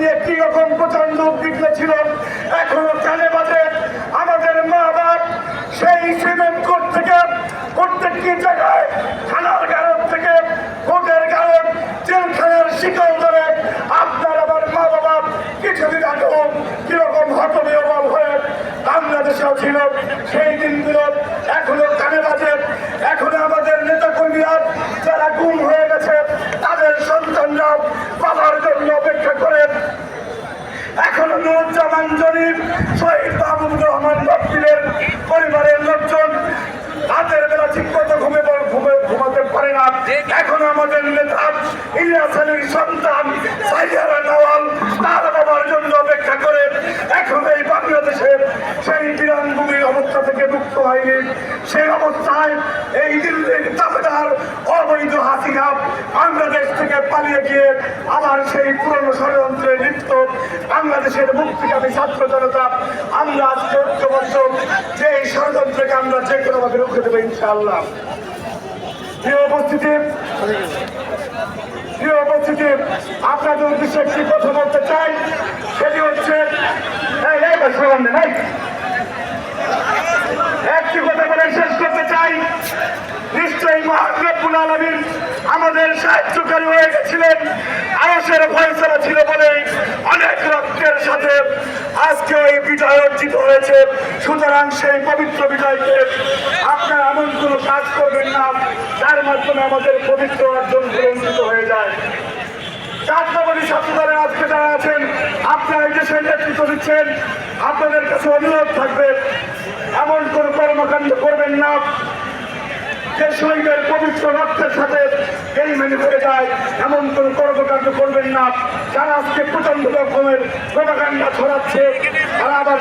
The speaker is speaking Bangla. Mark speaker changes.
Speaker 1: নিয়ে কি রকম প্রচণ্ড উদ্বিগ্ন ছিল এখনও কানে বাজে। আমাদের মা বাপ সেই সুইমিং কোর্ট থেকে প্রত্যেকটি জায়গায় থানার গারদ থেকে কোর্টের গারদ জেলখানার শিকড় জরিফ শহীদ মাহবুব রহমান বাপ্তিলের পরিবারের লোকজন রাতের বেলা ঠিক মতো ঘুমে ঘুমে ঘুমাতে পারে না। এখন আমাদের নেতা ইলিয়াস আলীর সন্তান সাইয়ারা নওয়াল তার বাবার জন্য অপেক্ষা করে এখন এই বাংলাদেশে সেই বিরানভূমির অবস্থা থেকে মুক্ত হয়নি সেই অবস্থায় এই দাবেদার অবৈধ হাসিনা বাংলাদেশ থেকে পালিয়ে গিয়ে আবার সেই পুরনো ষড়যন্ত্রে লিপ্ত। বাংলাদেশের মুক্তিকামী ছাত্র জনতা আমরা আজকে ঐক্যবদ্ধ যে এই ষড়যন্ত্রকে আমরা যে কোনোভাবে রুখে দেবো ইনশাআল্লাহ। প্রিয় উপস্থিতি প্রিয় উপস্থিতি আপনাদের উদ্দেশ্যে একটি কথা বলতে চাই সেটি হচ্ছে এই, এই, একটি কথা বলে শেষ করতে চাই। নিশ্চয়ই মহানবুল আলমিন আমাদের সাহায্যকারী হয়ে গেছিলেন। আরসের ফয়সলা ছিল বলে অনেক রক্তের সাথে আজকে এই বিজয় অর্জিত হয়েছে। সুতরাং সেই পবিত্র বিজয়কে আপনারা এমন কোনো কাজ করবেন না, যার মাধ্যমে আমাদের পবিত্র অর্জন গ্রহণিত হয়ে যায় চারটাবাদী ছাত্রদলের আজকে যারা আছেন আপনারা এই দেশের নেতৃত্ব দিচ্ছেন, আপনাদের কাছে অনুরোধ থাকবে, এমন কোন কর্মকাণ্ড করবেন না। যে শহীদের পবিত্র রক্তের সাথে এই মেনে ফেলে যায়, এমন কোন কর্মকাণ্ড করবেন না। যারা আজকে প্রচণ্ড রকমের কর্মকাণ্ড ছড়াচ্ছে, তারা আবার